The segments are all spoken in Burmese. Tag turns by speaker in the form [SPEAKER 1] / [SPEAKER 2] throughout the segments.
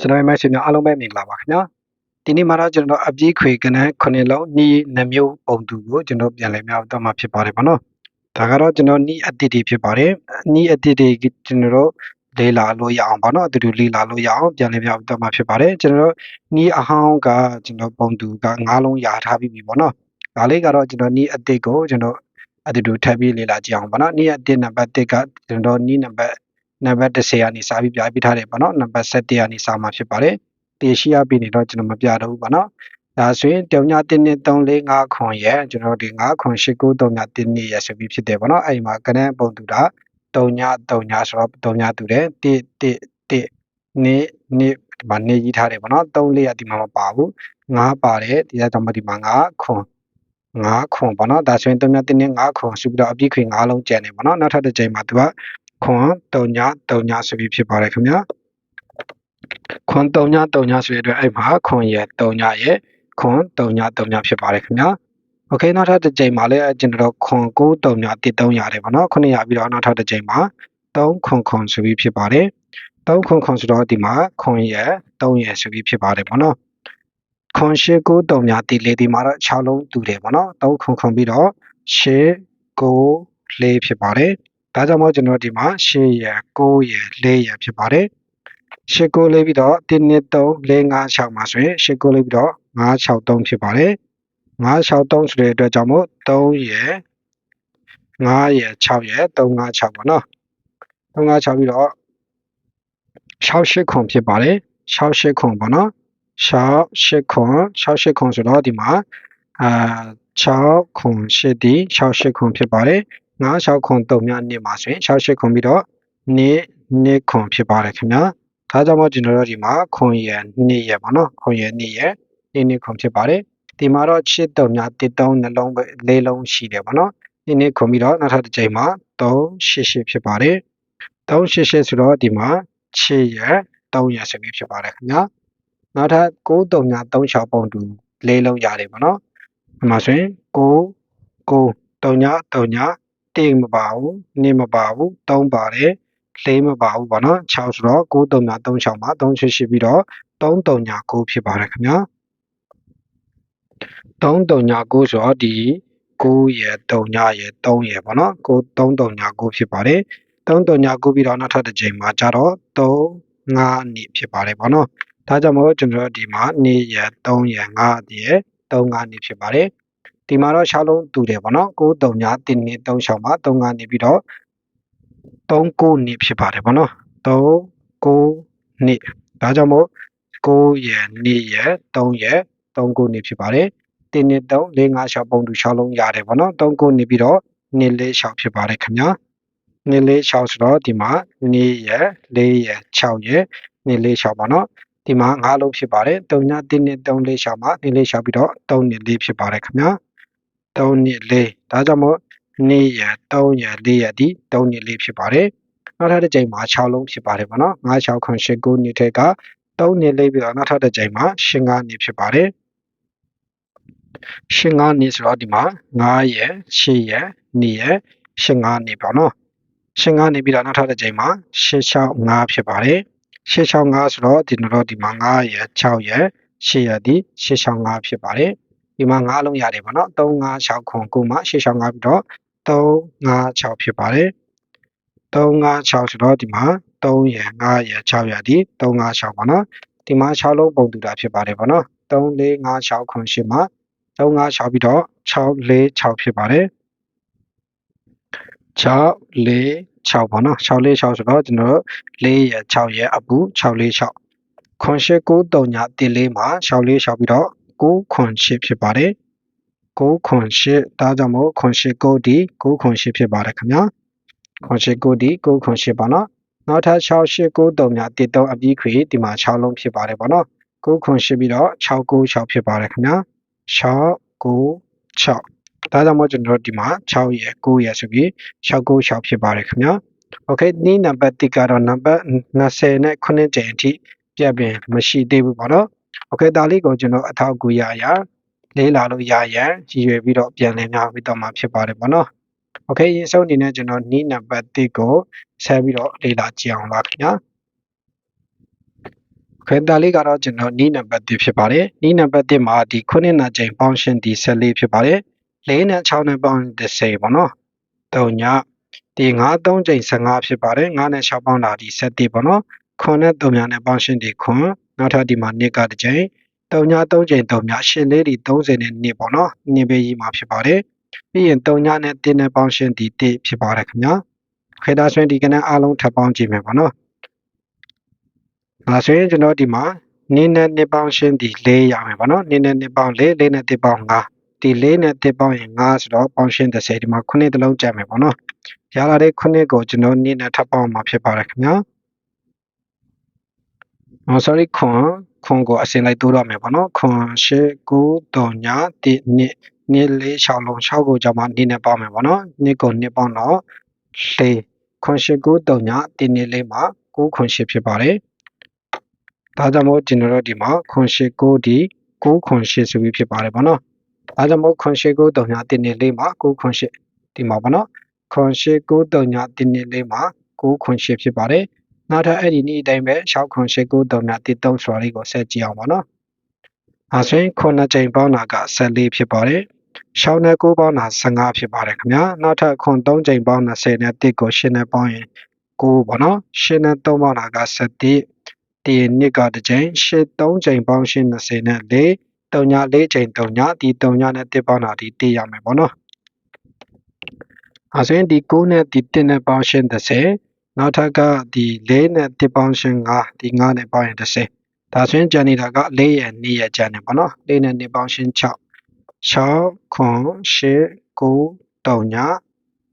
[SPEAKER 1] ကျွန်တော်ရဲ့မိုက်ဆွေများအားလုံးပဲမင်္ဂလာပါခင်ဗျာဒီနေ့မှာတော့ကျွန်တော်အပြည့်ခွေကနန်း9လုံးနီးနှမျိုးပုံတူကိုကျွန်တော်ပြန်လည်များတော့မှာဖြစ်ပါတယ်ဗောနော်ဒါကတော့ကျွန်တော်နီးအတိတီဖြစ်ပါတယ်နီးအတိတီကျွန်တော်တို့လေးလာလို့ရအောင်ဗောနော်အတူတူလေးလာလို့ရအောင်ပြန်လည်များတော့မှာဖြစ်ပါတယ်ကျွန်တော်တို့နီးအဟောင်းကကျွန်တော်ပုံတူက9လုံးရာထားပြီးပြီဗောနော်ဒါလေးကတော့ကျွန်တော်နီးအတိတ်ကိုကျွန်တော်အတူတူထပ်ပြီးလေးလာကြည့်အောင်ဗောနော်နီးအတိတ်နံပါတ်1ကကျွန်တော်နီးနံပါတ် နံပါတ်10ကနေစပြီးပြပြထားတယ်ပေါ့နော်နံပါတ်7ကနေစမှာဖြစ်ပါတယ်တေရှိရပြီနေတော့ကျွန်တော်မပြတော့ဘူးပေါ့နော်ဒါဆိုရင်တုံညာ1 2 3 4 5ခွန်ရဲ့ကျွန်တော်ဒီ5ခွန်8 9 3ညာ1နှစ်ရဆိုပြီးဖြစ်တယ်ပေါ့နော်အဲ့ဒီမှာကနန်းပုံတူတာတုံညာတုံညာဆိုတော့တုံညာတူတယ်1 1 1နှစ်နှစ်ဒီမှာနေကြီးထားတယ်ပေါ့နော်3 4ရဒီမှာမပါဘူး5ပါတယ်ဒီကတော့မဒီမှာ5ခွန်5ခွန်ပေါ့နော်ဒါဆိုရင်3ည1နဲ့5ခွန်ဆိုပြီးတော့အပြည့်ခွေ5လုံးကျန်တယ်ပေါ့နော်နောက်ထပ်တစ်ချိန်မှာသူက ခွန်3ည3ညဆိုပြီးဖြစ်ပါတယ်ခင်ဗျာခွန်3ည3ညဆိုတဲ့အတွက်အဲ့မှာခွန်ရ3ညရဲ့ခွန်3ည3ညဖြစ်ပါတယ်ခင်ဗျာโอเคနောက်ထပ်တစ်ချိန်မှာလည်းကျွန်တော်ခွန်9 3ည1 3ရတယ်ပေါ့နော်900ပြီးတော့နောက်ထပ်တစ်ချိန်မှာ3ခွန်ခွန်ဆိုပြီးဖြစ်ပါတယ်3ခွန်ခွန်ဆိုတော့ဒီမှာခွန်ရ3ရဆိုပြီးဖြစ်ပါတယ်ပေါ့နော်ခွန်ရှိ9 3ညတီလေးဒီမှာတော့6လုံးတူတယ်ပေါ့နော်3ခွန်ခွန်ပြီးတော့ရှေ9 4ဖြစ်ပါတယ် ဒါကြောင့်မို့ကျွန်တော်ဒီမှာရှေ့ရ9ရ4ရဖြစ်ပါတယ်ရှစ်ကိုလေးပြီးတော့1 2 3 4 5 6မှာဆိုရင်ရှစ်ကိုလေးပြီးတော့5 6 3ဖြစ်ပါတယ်5 6 3ဆိုတဲ့အတွက်ကြောင့်မို့3ရယ်5ရယ်6ရယ်3 5 6ပေါ့နော်3 5 6ပြီးတော့6 8ခွန်ဖြစ်ပါတယ်6 8ခွန်ပေါ့နော်6 8ခွန်6 8ခွန်ဆိုတော့ဒီမှာအာ6ခွန်8ဒီ6 8ခွန်ဖြစ်ပါတယ် 9 6ခွန်3မြနှစ်မှာဆိုရင်6 8ခွန်ပြီးတော့နှစ်နှစ်ခွန်ဖြစ်ပါတယ်ခင်ဗျာဒါကြောင့်မို့ကျွန်တော်တို့ဒီမှာခွန်ရနှစ်ရပေါ့နော်ခွန်ရနှစ်ရနှစ်နှစ်ခွန်ဖြစ်ပါတယ်ဒီမှာတော့ချစ်တုံများတစ်တုံးနှလုံးပဲလေးလုံးရှိတယ်ပေါ့နော်နှစ်နှစ်ခွန်ပြီးတော့နောက်ထပ်တစ်ချိန်မှာ388ဖြစ်ပါတယ်388ဆိုတော့ဒီမှာချစ်ရ3ရဆိုပြီးဖြစ်ပါတယ်ခင်ဗျာနောက်ထပ်9တုံများ36ပုံတူလေးလုံးရတယ်ပေါ့နော်ဒီမှာဆိုရင်9 9တုံညာတုံညာ 1မပါဘူး2မပါဘူး3ပါတယ်လေးမပါဘူးပေါ့နော်6ဆိုတော့9 3ညာ36မှာ388ပြီးတော့3 3ညာ9ဖြစ်ပါတယ်ခင်ဗျာ3 3ညာ9ဆိုတော့ဒီ9ရယ်3ညာရယ်3ရယ်ပေါ့နော်9 3 3ညာ9ဖြစ်ပါတယ်3 3ညာ9ပြီးတော့နောက်ထပ်တစ်ချိန်မှာကျတော့3 5နေဖြစ်ပါတယ်ပေါ့နော်ဒါကြောင့်မို့ကျွန်တော်တို့ဒီမှာနေရယ်3ရယ်5ရယ်3 5နေဖြစ်ပါတယ် ဒီမှာတော့6လုံးတူတယ်ပေါ့နော်9 3ညာ1နေ3 6မှာ3 5နေပြီးတော့3 9နှစ်ဖြစ်ပါတယ်ဗောနော်3 9နှစ်ဒါကြောင့်မို့9ရယ်2ရယ်3ရယ်3 9နှစ်ဖြစ်ပါတယ်1နှစ်3 4 5 6ပုံတူ6လုံးရတယ်ဗောနော်3 9နှစ်ပြီးတော့2 4 6ဖြစ်ပါတယ်ခင်ဗျာ2 4 6ဆိုတော့ဒီမှာ2ရယ်4ရယ်6ရယ်2 4 6ပါနော်ဒီမှာ5လုံးဖြစ်ပါတယ်3ည1နှစ်3 4 6မှာ2 4 6ပြီးတော့3နှစ်4ဖြစ်ပါတယ်ခင်ဗျာ 3နှစ်4ဒါကြောင့်မို့2ရယ်3ရယ်4ရယ်ဒီ3နှစ်4ဖြစ်ပါတယ်နောက်ထပ်တစ်ကြိမ်မှာ6လုံးဖြစ်ပါတယ်ပေါ့နော်9 6ခွန်8 9နှစ်ထက်က3နှစ်4ပြီးတော့နောက်ထပ်တစ်ကြိမ်မှာ8 9နှစ်ဖြစ်ပါတယ်8 9နှစ်ဆိုတော့ဒီမှာ9ရယ်8ရယ်2ရယ်8 9နှစ်ပေါ့နော်8 9နှစ်ပြီးတော့နောက်ထပ်တစ်ကြိမ်မှာ8 6 5ဖြစ်ပါတယ်8 6 5ဆိုတော့ဒီတော့ဒီမှာ9ရယ်6ရယ်8ရယ်ဒီ8 6 5ဖြစ်ပါတယ် ဒီမှာ9လုံးရတယ်ပေါ့နော်3 5 6ခွန်9မှာ8 6 5ပြီးတော့3 5 6ဖြစ်ပါတယ်3 5 6ဆိုတော့ဒီမှာ3ရယ်5ရယ်6ရယ်ဒီ3 5 6ပါနော်ဒီမှာ6လုံးပုံတူတာဖြစ်ပါတယ်ပေါ့နော်3 4 5 6ခွန်8မှာ3 5 6ပြီးတော့6 4 6ဖြစ်ပါတယ်6 4 6ပါနော်6 4 6ဆိုတော့ကျွန်တော်တို့4ရယ်6ရယ်အပူ6 4 6ခွန်8 9 3ည1 4မှာ6 4 6ပြီးတော့ 608ဖြစ်ပါတယ်608ဒါကြောင့်မို့609ဒီ608ဖြစ်ပါတယ်ခင်ဗျာ609ဒီ608ပါနော်နောက်ထပ်689တုံများတည်တော့အပြီးခွေဒီမှာ6လုံးဖြစ်ပါတယ်ပေါ့နော်608ပြီးတော့696ဖြစ်ပါတယ်ခင်ဗျာ696ဒါကြောင့်မို့ကျွန်တော်ဒီမှာ6ရဲ့9ရဲ့ဆိုပြီး696ဖြစ်ပါတယ်ခင်ဗျာ okay ဒီနံပါတ်တိကတော့နံပါတ်20နဲ့9ကျန်အထိပြတ်ပြင်မရှိသေးဘူးပေါ့နော် โอเคဒါလေးကိုကျွန်တော်အထောက်အကူရရလေးလာလို့ရရန်ရည်ရွယ်ပြီးတော့ပြန်လည်များပြီးတော့မှဖြစ်ပါတယ်ပေါ့နော်โอเคရင်းစုံအနေနဲ့ကျွန်တော်နီးနံပါတ်1ကိုဆက်ပြီးတော့လေးလာကြည့်အောင်ပါခင်ဗျာ ခွဲတာလေးကတော့ကျွန်တော်နီးနံပါတ်1ဖြစ်ပါတယ်နီးနံပါတ်1မှာဒီခုနှစ်နာချိန်ပေါင်းရှင်းဒီ14ဖြစ်ပါတယ်4နဲ့6နဲ့ပေါင်း30ပေါ့နော်3ညဒီ9 3ချိန်15ဖြစ်ပါတယ်9နဲ့6ပေါင်းတာဒီ7ပေါ့နော်ခွန်နဲ့3ညနဲ့ပေါင်းရှင်းဒီခွ န်နောက်ထပ်ဒီမှာ2ကတစ်ချိန်3ည3ချိန်3ညရှင်းလေးဒီ30နဲ့2ပေါ့နော်2ပဲရေးမှာဖြစ်ပါတယ်ပြီးရင်3ညနဲ့1နဲ့ပေါင်းရှင်းဒီ1ဖြစ်ပါတယ်ခင်ဗျာခွဲတာဆွဲဒီကနေ့အားလုံးထပ်ပေါင်းကြည့်မယ်ပေါ့နော်ဒါဆိုရင်ကျွန်တော်ဒီမှာနင်းနဲ့နှစ်ပေါင်းရှင်းဒီ၄ရမယ်ပေါ့နော်နင်းနဲ့နှစ်ပေါင်း၄၄နဲ့တစ်ပေါင်း၅ဒီ၄နဲ့တစ်ပေါင်းရင်၅ဆိုတော့ပေါင်းရှင်း30ဒီမှာခုနှစ်တလုံးကြမယ်ပေါ့နော်ရလာတဲ့ခုနှစ်ကိုကျွန်တော်နင်းနဲ့ထပ်ပေါင်းမှာဖြစ်ပါတယ်ခင်ဗျာ ဟော sorry ခွန်ခွန်ကိုအစင်လိုက်တိုးတော့မယ်ပေါ့နော်ခွန်ရှေကိုတုံညာတိနှစ်နှစ်လေး6လုံး6ကိုကြောင့်မှနင်းနဲ့ပေါင်းမယ်ပေါ့နော်နှစ်ကိုနှစ်ပေါင်းတော့၄ခွန်ရှေကိုတုံညာတိနှစ်လေးမှာ9ခွန်ရှေဖြစ်ပါတယ်ဒါကြောင့်မို့ကျွန်တော်တို့ဒီမှာခွန်ရှိကိုဒီ9ခွန်ရှိဆိုပြီးဖြစ်ပါတယ်ဗောနော်ဒါကြောင့်မို့ခွန်ရှိကိုတုံညာတင်းနေလေးမှာ9ခွန်ရှိဒီမှာဗောနော်ခွန်ရှိကိုတုံညာတင်းနေလေးမှာ9ခွန်ရှိဖြစ်ပါတယ် နောက်ထပ်အဲ့ဒီနေ့အတိုင်းပဲ6ခွန်ရှိကိုတုံညာတင်း3ဆိုတာလေးကိုဆက်ကြည့်အောင်ဗောနော်အဲဆိုရင်ခုနှစ်ချိန်ပေါင်းတာက14ဖြစ်ပါတယ်ရှောင်းနဲ့9ပေါင်းတာ15ဖြစ်ပါတယ်ခင်ဗျာနောက်ထပ်ခွန်3ချိန်ပေါင်း20နဲ့1ကို8နဲ့ပေါင်းရင်9ပေါ့နော်8နဲ့3ပေါင်းတာက17ဒီနှစ်ကတစ်ချိန်ရှစ်3ချိန်ပေါင်းရှင်း20နဲ့4 3ည4ချိန်3ညဒီ3ညနဲ့တစ်ပေါင်းတာဒီတည်ရမယ်ပေါ့နော်အဲဆိုရင်ဒီ9နဲ့ဒီ1နဲ့ပေါင်းရှင်း30 နောက်ထပ်ကဒီ4နဲ့တစ်ပေါင်းရှင်း5ဒီ9နဲ့ပေါင်းရင်30ဒါဆိုရင်ကျန်နေတာက4ရဲ့2ရဲ့ကျန်နေပေါ့နော်4နဲ့2ပေါင်းရှင်း6 6ခွန်8 9 3ည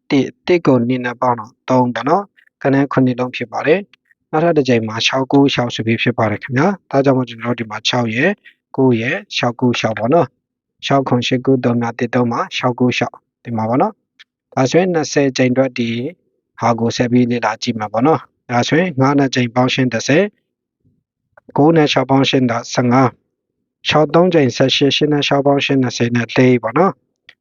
[SPEAKER 1] 1 1ကို2နဲ့ပေါင်းတော့3ပေါ့နော်ခဏခုနှစ်လုံးဖြစ်ပါတယ်နောက်ထပ်တစ်ကြိမ်မှာ6 9 6ဆိုပြီးဖြစ်ပါတယ်ခင်ဗျာဒါကြောင့်မို့ကျွန်တော်တို့ဒီမှာ6ရယ်9ရယ်6 9 6ပေါ့နော်6ခွန်8 9 3များတစ်တော့မှာ6 9 6ဒီမှာပေါ့နော်ဒါဆိုရင်20ကြိမ်အတွက်ဒီ ဟာကိုဆက်ပြီးလေ့လာကြည့်မှာပေါ့နော်ဒါဆိုရင်9နဲ့ကြိမ်ပေါင်းရှင်း30 9နဲ့6ပေါင်းရှင်းတာ15 6 3ကြိမ်18 8နဲ့6ပေါင်းရှင်း20နဲ့4ပေါ့နော်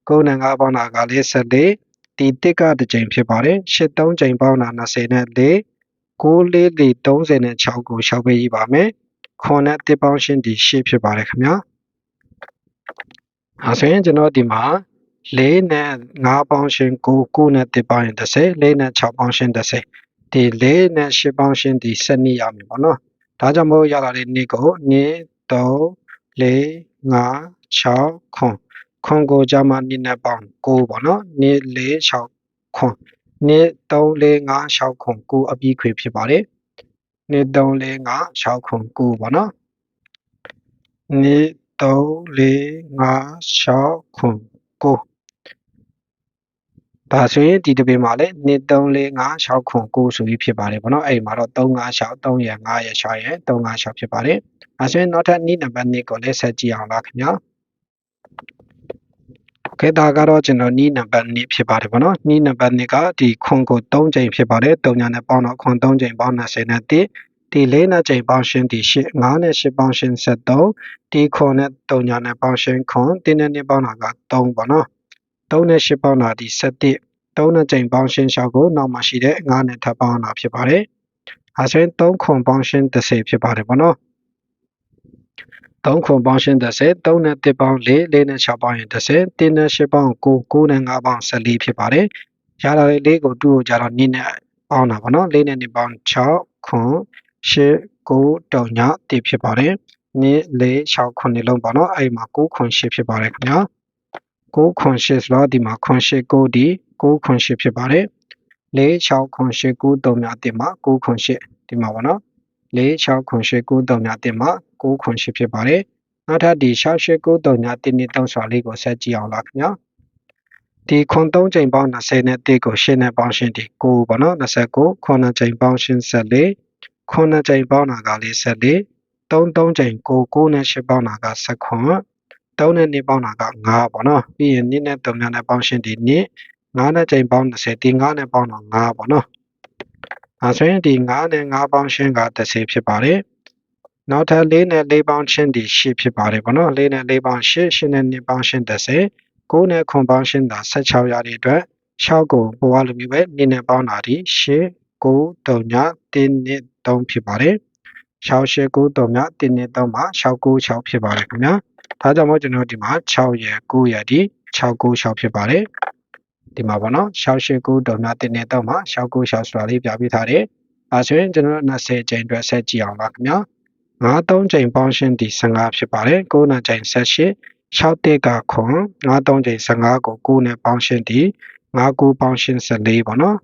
[SPEAKER 1] 9နဲ့5ပေါင်းတာကလေး14ဒီတစ်ကတစ်ကြိမ်ဖြစ်ပါတယ်8 3ကြိမ်ပေါင်းတာ20နဲ့4 6လေးလေး36ကိုရှောက်ပေးရပါမယ်ခွန်နဲ့တစ်ပေါင်းရှင်းဒီရှေ့ဖြစ်ပါတယ်ခင်ဗျာအဲဆိုရင်ကျွန်တော်ဒီမှာ ၄နဲ့5ပေါင်းရှင်း9 9နဲ့တစ်ပေါင်းရင်30 4နဲ့6ပေါင်းရှင်း30ဒီ4နဲ့10ပေါင်းရှင်းဒီ7နှစ်ရမယ်ပေါ့နော်ဒါကြောင့်မို့ရလာတဲ့နေ့ကို2 3 4 5 6ခွန်ခွန်ကိုကြမှာ2နဲ့ပေါင်း9ပေါ့နော်2 4 6ခွန်နှစ်3 4 5 6ခွန်9အပြီးခွေဖြစ်ပါတယ်နှစ်3 4 5 6ခွန်9ပေါ့နော်နှစ်3 4 5 6ခွန်9 ဒါဆိုရင်ဒီတပင်မှာလည်းနှစ်3 4 5 6ခွန်9ဆိုပြီးဖြစ်ပါတယ်ပေါ့နော်အဲ့ဒီမှာတော့3 5 6 3ရ5ရ6ရ3 5 6ဖြစ်ပါတယ်အဲဆိုရင်နောက်ထပ်နေ့နံပါတ်2ကိုလည်းဆက်ကြည့်အောင်ပါခင်ဗျာကဲဒါကတော့ကျွန်တော်နီးနံပါတ်2ဖြစ်ပါတယ်ဗောနော်နီးနံပါတ်2ကဒီခွန်ကို3ချိန်ဖြစ်ပါတယ်3ညာနဲ့ပေါင်းတော့ခွန်3ချိန်ပေါင်း20နဲ့1ဒီ4နဲ့ချိန်ပေါင်းရှင်းဒီ8 5နဲ့8ပေါင်းရှင်း73ဒီခွန်နဲ့3ညာနဲ့ပေါင်းရှင်းခွန်တင်းနဲ့2ပေါင်းတာက3ဗောနော် 3နဲ့8ပေါင်းတာဒီ7 3နဲ့ချိန်ပေါင်းရှင်း6ကိုနောက်မှရှိတဲ့5နဲ့ထပ်ပေါင်းတာဖြစ်ပါတယ်အဲဆိုရင်3ခွန်ပေါင်းရှင်း30ဖြစ်ပါတယ်ဗောနော်3ခွန်ပေါင်းရှင်း30 3နဲ့1ပေါင်း4 4နဲ့6ပေါင်းရင်30 1နဲ့8ပေါင်း9 9နဲ့5ပေါင်း14ဖြစ်ပါတယ်ရလာတဲ့4ကို2ကိုကြတော့2နဲ့ပေါင်းတာပေါ့နော်4နဲ့2ပေါင်း6ခွန်8 9တုံည1ဖြစ်ပါတယ်2 4 6ခွန်လုံးပေါ့နော်အဲ့မှာ9ခွန်8ဖြစ်ပါတယ်ခင်ဗျာ 9ခွန်8ဆိုတော့ဒီမှာခွန်8 9ဒီ9ခွန်8ဖြစ်ပါတယ်4 6ခွန်8 9တုံည1မှာ9ခွန်8ဒီမှာပေါ့နော်4 6ခွန်8 9တုံည1မှာ9ခွန်8ဖြစ်ပါတယ်နောက်ထပ်ဒီ6 8 9တုံည1နဲ့3ဆိုတာလေးကိုဆက်ကြည့်အောင်လားခင်ဗျာဒီခွန်3ချိန်ပေါင်း20နဲ့1ကိုရှင်းနဲ့ပေါင်းရှင်းဒီ9ပေါ့နော်29ခွန်2ချိန်ပေါင်းရှင်း14ခွန်2ချိန်ပေါင်းတာကလေး14 3 3ချိန်9 9နဲ့8ပေါင်းတာက10ခွန် 3နဲ့2ပေါင်းတာက9ပေါ့နော်ပြီးရင်2နဲ့3နဲ့ပေါင်းရှင်းဒီ2 9နဲ့ချိန်ပေါင်း20ဒီ9နဲ့ပေါင်းတော့9ပေါ့နော်အဲဆိုရင်ဒီ9နဲ့9ပေါင်းရှင်းက30ဖြစ်ပါတယ်နောက်ထပ်4နဲ့4ပေါင်းရှင်းဒီ8ဖြစ်ပါတယ်ပေါ့နော်4နဲ့4ပေါင်း8 8နဲ့2ပေါင်းရှင်း30 9နဲ့ခွန်ပေါင်းရှင်းတာ16ရာဒီအတွက်6ကိုပေါ်ရလိုမျိုးပဲ2နဲ့ပေါင်းတာဒီ8 9 3ည1နဲ့3ဖြစ်ပါတယ်6893မြ123မှာ696ဖြစ်ပါတယ်ခင်ဗျာ ဒါကြောင့်မို့ကျွန်တော်ဒီမှာ6ရယ်9ရယ်ဒီ696ဖြစ်ပါတယ်ဒီမှာပေါ့နော်689ဒေါ်များတင်နေတော့မှာ696ဆိုတာလေးပြပြထားတယ်အဲဆိုရင်ကျွန်တော်20ချိန်အတွက်ဆက်ကြည့်အောင်ပါခင်ဗျာ93ချိန်ပေါင်းရှင်ဒီ15ဖြစ်ပါတယ်9ချိန်78 6တက်ကခွန်93ချိန်15ကို9နဲ့ပေါင်းရှင်ဒီ59ပေါင်းရှင်14ပေါ့နော်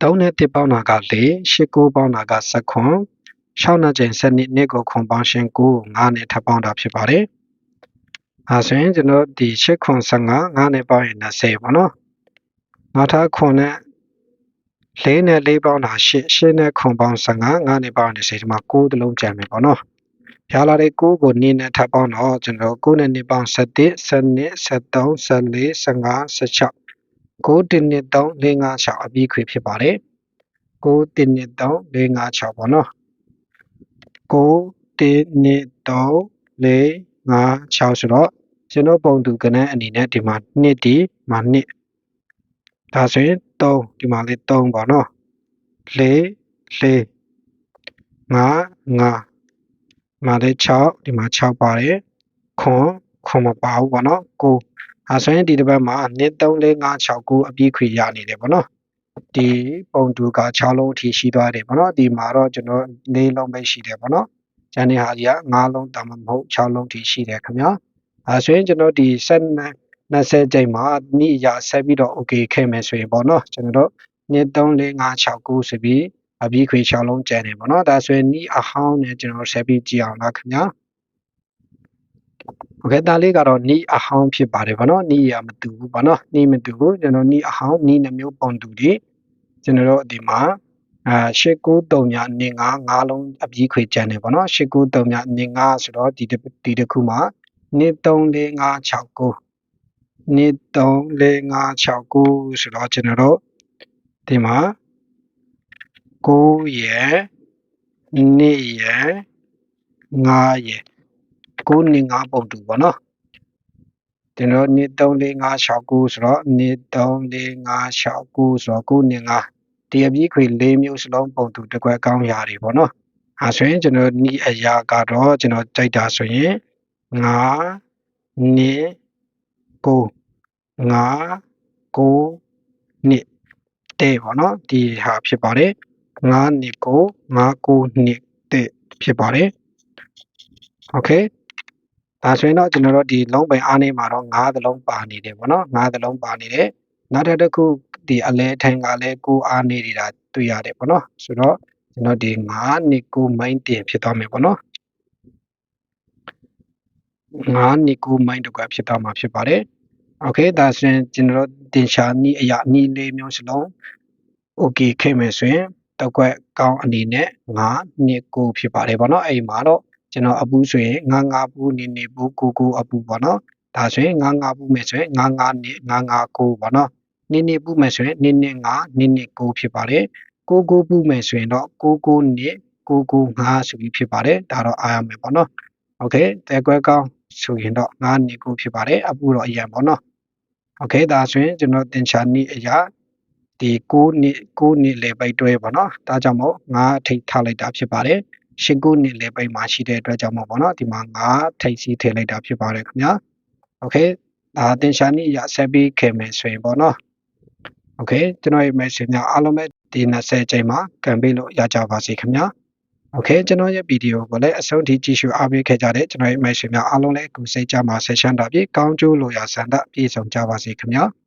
[SPEAKER 1] 3နဲ့1ပေါင်းတာက4 89ပေါင်းတာက19 6နှစ်ချိန်7နှစ်နှစ်ကိုခွန်ပေါင်းရှင်9ကို9နဲ့ထပ်ပေါင်းတာဖြစ်ပါတယ်။အဲဆိုရင်ကျွန်တော်ဒီ6ခွန်15 9နဲ့ပေါင်းရင်20ပေါ့နော်။နောက်ထပ်ခွန်နဲ့၄နဲ့၄ပေါင်းတာ8 8နဲ့ခွန်ပေါင်း15 9နဲ့ပေါင်းရင်20ဒီမှာ9တလုံးကျန်မယ်ပေါ့နော်။ဖြားလာတဲ့9ကို2နဲ့ထပ်ပေါင်းတော့ကျွန်တော်9နဲ့2ပေါင်း17 12 13 14 15 16 9တင်3 4 5 6အပြီးခွေဖြစ်ပါတယ်9တင်3 4 5 6ပေါ့နော် 9တင်းနဲ့3 4 5 6ဆိုတော့ကျွန်တော်ပုံသူကနန်းအနေနဲ့ဒီမှာ2ဒီမှာ2ဒါဆိုရင်3ဒီမှာလေး3ပေါ့နော်4 4 5 5မှာလေး6ဒီမှာ6ပါတယ်ခွန်ခွန်မပါဘူးပေါ့နော်9အဲဆိုရင်ဒီတစ်ပတ်မှာ2 3 4 5 6 9အပြည့်ခွေရနေတယ်ပေါ့နော် ဒီပုံတူက6လုံးအထိရှိသွားတယ်ပေါ့နော်ဒီမှာတော့ကျွန်တော်၄လုံးပဲရှိတယ်ပေါ့နော်ကျန်တဲ့ဟာကြီးက5လုံးတာမဟုတ်6လုံးအထိရှိတယ်ခင်ဗျာအဲဆိုရင်ကျွန်တော်ဒီ7 20ချိန်မှာနေ့ရဆက်ပြီးတော့ okay ခဲ့မယ်ဆိုရင်ပေါ့နော်ကျွန်တော်တို့2 3 4 5 6 9ဆိုပြီးအပြီးခွေ6လုံးကျန်တယ်ပေါ့နော်ဒါဆိုရင်နီးအဟောင်းနဲ့ကျွန်တော်ဆက်ပြီးကြည့်အောင်လားခင်ဗျာ โอเคဒါလေးကတော့နီးအဟောင်းဖြစ်ပါတယ်ဗောနော်နီးရမတူဘူးဗောနော်နီးမတူဘူးကျွန်တော်နီးအဟောင်းနီးနှမျိုးပုံတူတွေကျွန်တော်တို့ဒီမှာအာ893ညနေ9 9လုံးအပြီးခွေကျန်တယ်ဗောနော်893ညနေ9ဆိုတော့ဒီဒီတစ်ခုမှာနေ34569နေ34569ဆိုတော့ကျွန်တော်တို့ဒီမှာ9ရယ်2ရယ်5ရယ် 9နေ5ပုံတူပေါ့နော်ကျွန်တော်2 3 4 5 6 9ဆိုတော့2 3 4 5 6 9ဆိုတော့9နေ5ဒီအပြီးခွေ၄မျိုးစလုံးပုံတူတစ်ခွက်ကောင်းရာတွေပေါ့နော်အဲဆိုရင်ကျွန်တော်နီးအရာကတော့ကျွန်တော်ကြိုက်တာဆိုရင်9နေ9 9 9နှစ်တဲ့ပေါ့နော်ဒီဟာဖြစ်ပါတယ်9နှစ်ကို9 9နှစ်တဲ့ဖြစ်ပါတယ်โอเค ဒါဆိုရင်တော့ကျွန်တော်တို့ဒီလုံးပိုင်အားနေမှာတော့9သလုံးပါနေတယ်ပေါ့နော်9သလုံးပါနေတယ်နောက်တစ်ခုဒီအလဲထိုင်ကလည်းကိုအားနေနေတာတွေ့ရတယ်ပေါ့နော်ဆိုတော့ကျွန်တော်ဒီ9နှစ်ကိုမိုင်းတင်ဖြစ်သွားမယ်ပေါ့နော်9နှစ်ကိုမိုင်းတကွဖြစ်သွားမှာဖြစ်ပါတယ်โอเคဒါဆိုရင်ကျွန်တော်တင်ရှာနီးအရာနီးလေးမျိုးစလုံးโอเคခဲ့မယ်ဆိုရင်တစ်ခွက်ကောင်းအနေနဲ့9နှစ်ကိုဖြစ်ပါတယ်ဗောနော်အဲ့မှာတော့ ကျွန်တော်အပူဆိုရင်9 9ပူနေနေပူ9 9အပူဗောနော်ဒါဆိုရင်9 9ပူမယ်ဆိုရင်9 9နှစ်9 9 9ဗောနော်နေနေပူမယ်ဆိုရင်နေနေ9နေနေ9ဖြစ်ပါတယ်9 9ပူမယ်ဆိုရင်တော့9 9နှစ်9 9 5ဆိုပြီးဖြစ်ပါတယ်ဒါတော့အားရမယ်ဗောနော်โอเคတဲခွက်ကောင်းဆိုရင်တော့9နှစ်9ဖြစ်ပါတယ်အပူတော့အရင်ဗောနော်โอเคဒါဆိုရင်ကျွန်တော်တင်ချာနည်းအရာဒီ6နှစ်6နှစ်လေပိတ်တွဲပေါ့နော်ဒါကြောင့်မို့9ထိတ်ထားလိုက်တာဖြစ်ပါတယ် 19နှစ်လေပိုင်းမှာရှိတဲ့အတွက်ကြောင့်မို့ပေါ့နော်ဒီမှာ9ထိပ်စီထည့်လိုက်တာဖြစ်ပါတယ်ခင်ဗျာ Okay ဒါတင်ရှာနေရဆက်ပြီးခင်မယ်ဆိုရင်ပေါ့နော် Okay ကျွန်တော်ရဲ့ message များအားလုံးပဲဒီ20ချိန်မှာကံပေးလို့ရကြပါစေခင်ဗျာ Okay ကျွန်တော်ရဲ့ဗီဒီယိုကိုလည်းအဆုံးထိကြည့်ရှုအားပေးခဲ့ကြတဲ့ကျွန်တော်ရဲ့ message များအားလုံးလည်းကိုစိတ်ကြမှာဆက်ရှမ်းတာပြီးကောင်းကျိုးလိုရာဆန္ဒပြည့်စုံကြပါစေခင်ဗျာ။